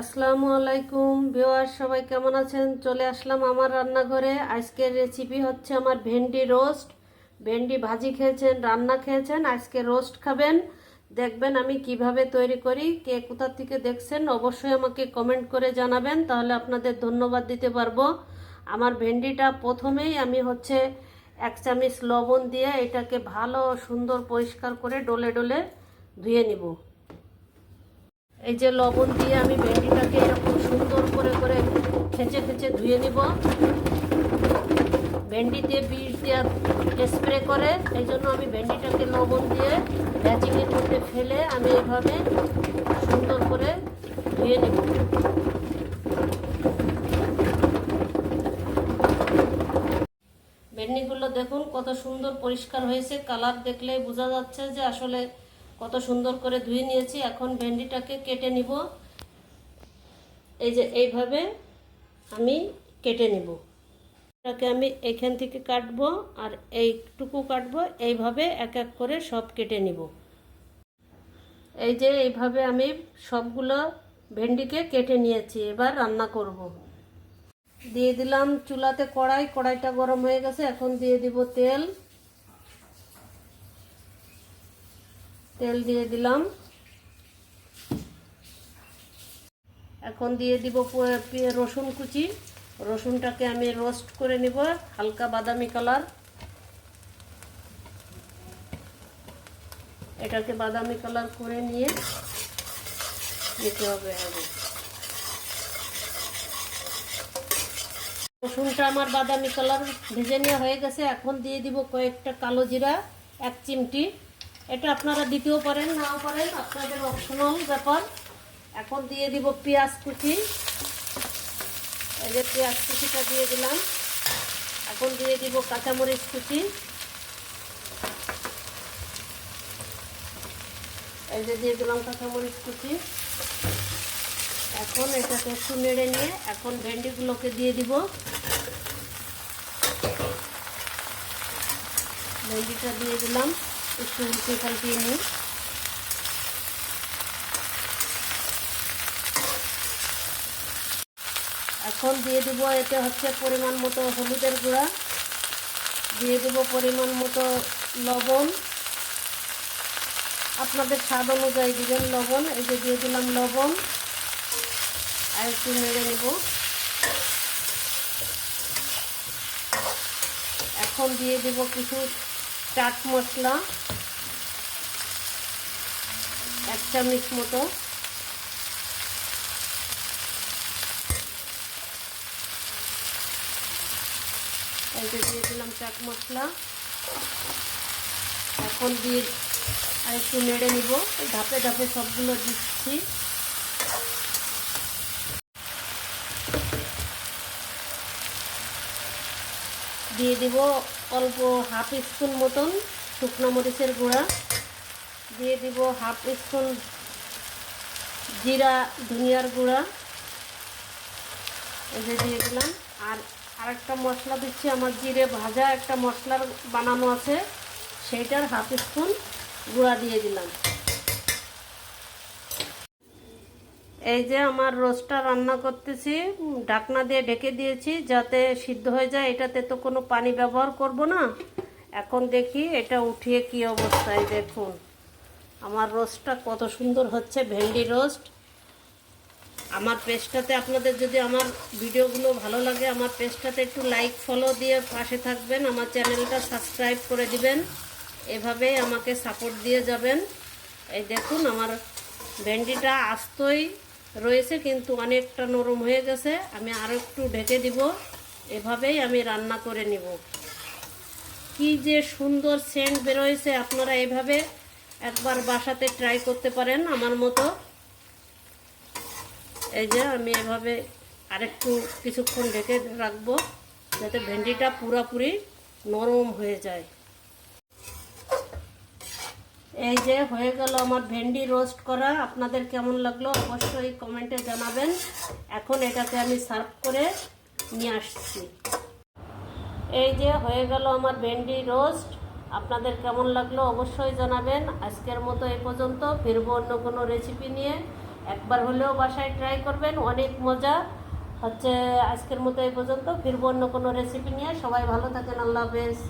আসসালামু আলাইকুম ভিওয়ার সবাই কেমন আছেন? চলে আসলাম আমার রান্নাঘরে। আজকের রেসিপি হচ্ছে আমার ভেন্ডি রোস্ট ভেন্ডি ভাজি খেয়েছেন, রান্না খেয়েছেন, আজকে রোস্ট খাবেন। দেখবেন আমি কীভাবে তৈরি করি, কে কোথা থেকে দেখছেন অবশ্যই আমাকে কমেন্ট করে জানাবেন, তাহলে আপনাদের ধন্যবাদ দিতে পারব। আমার ভেন্ডিটা প্রথমেই আমি হচ্ছে এক চামচ লবণ দিয়ে এটাকে ভালো সুন্দর পরিষ্কার করে ডলে ডলে ধুয়ে নিব। এই যে লবণ দিয়ে আমি ভেন্ডিটাকে এরকম সুন্দর করে করে খেঁচে খেঁচে ধুয়ে নিব। ভেন্ডিতে বিষ দেওয়া স্প্রে করে, এই জন্য আমি ভেন্ডিটাকে লবণ দিয়ে ভ্যাচিংয়ের মধ্যে ফেলে আমি এভাবে সুন্দর করে ধুয়ে নেব। ভেন্ডিগুলো দেখুন কত সুন্দর পরিষ্কার হয়েছে, কালার দেখলেই বোঝা যাচ্ছে যে আসলে কত সুন্দর করে ধুয়ে নিয়েছি। এখন ভেন্ডিটাকে কেটে নিব। এই যে এইভাবে আমি কেটে নিব। এটাকে আমি এখান থেকে কাটবো আর এইটুকু কাটবো। এইভাবে এক এক করে সব কেটে নিব। এই যে এইভাবে আমি সবগুলো ভেন্ডিকে কেটে নিয়েছি। এবার রান্না করব। দিয়ে দিলাম চুলাতে কড়াই। কড়াইটা গরম হয়ে গেছে। এখন দিয়ে দিব তেল। তেল দিয়ে দিলাম। এখন দিয়ে দিব রসুন কুচি। রসুনটাকে আমি রোস্ট করে নিব, হালকা বাদামি কালার এটাকে বাদামি কালার করে নিয়ে নিতে হবে আগে। রসুনটা আমার বাদামি কালার ভেজে নেওয়া হয়ে গেছে। এখন দিয়ে দিব কয়েকটা কালো জিরা, এক চিমটি। এটা আপনারা দিতেও পারেন নাও পারেন আপনাদের অপশনাল ব্যাপার। এখন দিয়ে দিব পেঁয়াজ কুচি। এই যে পেঁয়াজ কুচিটা দিয়ে দিলাম। এখন দিয়ে দিব কাঁচামরিচ কুচি। এই যে দিয়ে দিলাম কাঁচামরিচ কুচি। এখন এটাকে একটু নেড়ে নিয়ে এখন ভেন্ডিগুলোকে দিয়ে দিব। ভেন্ডিটা দিয়ে দিলাম। একটু উল্টে পাল্টিয়ে নিই। এখন দিয়ে দিব এতে হচ্ছে পরিমাণ মতো হলুদের গুঁড়া। দিয়ে দেব পরিমাণ মতো লবণ। আপনাদের স্বাদ অনুযায়ী দিবেন লবণ। এই যে দিয়ে দিলাম লবণ। আর একটু নেড়ে নেব। এখন দিয়ে দেব কিছু চাট মশলা, এক চামচ মতো। এই যে দিয়ে দিলাম চাট মশলা। এখন দিয়ে আর একটু নেড়ে নিব। ধাপে ধাপে সবগুলো দিচ্ছি। দিয়ে দিব অল্প হাফ স্পুন মতন শুকনো মরিচের গুঁড়া। দিয়ে দিব হাফ স্পুন জিরা, ধনিয়ার গুঁড়া। এই যে দিয়ে দিলাম। আর আরেকটা মশলা দিচ্ছি, আমার জিরে ভাজা একটা মশলার বানানো আছে, সেইটার হাফ স্পুন গুঁড়া দিয়ে দিলাম। এই যে আমার রোস্টটা রান্না করতেছি ঢাকনা দিয়ে ঢেকে দিয়েছি, যাতে সিদ্ধ হয়ে যায়। এটাতে তো কোনো পানি ব্যবহার করব না। এখন দেখি এটা উঠিয়ে কি অবস্থায় দেখুন। আমার রোস্টটা কত সুন্দর হচ্ছে, ভেন্ডি রোস্ট। আমার পেজটাতে আপনাদের যদি আমার ভিডিওগুলো ভালো লাগে, আমার পেজটাতে একটু লাইক, ফলো দিয়ে পাশে থাকবেন। আমার চ্যানেলটা সাবস্ক্রাইব করে দিবেন। এভাবে আমাকে সাপোর্ট দিয়ে যাবেন। এই দেখুন, আমার ভেন্ডিটা আস্তই রয়েছে, কিন্তু অনেকটা নরম হয়ে গেছে। আমি আরও একটু ঢেকে দিব। এভাবেই আমি রান্না করে নিব। কি যে সুন্দর সেন্ট বেরোয়েছে, আপনারা এভাবে একবার বাসাতে ট্রাই করতে পারেন আমার মতো। এই যে আমি এভাবে আরেকটু কিছুক্ষণ ঢেকে রাখব, যাতে ভেন্ডিটা পুরাপুরি নরম হয়ে যায়। এই যে হয়ে গেল আমার ভেন্ডি রোস্ট করা। আপনাদের কেমন লাগল অবশ্যই কমেন্টে জানাবেন। এখন এটাকে আমি সার্ভ করে নিয়ে আসছি। এই যে হয়ে গেল আমার ভেন্ডি রোস্ট আপনাদের কেমন লাগল অবশ্যই জানাবেন। আজকের মতো এই পর্যন্ত। ফিরব অন্য কোনো রেসিপি নিয়ে। একবার হলেও বাসায় ট্রাই করবেন, অনেক মজা। হচ্ছে আজকের মতো এই পর্যন্ত। ফিরব অন্য কোনো রেসিপি নিয়ে। সবাই ভালো থাকেন, আল্লাহ হাফেজ।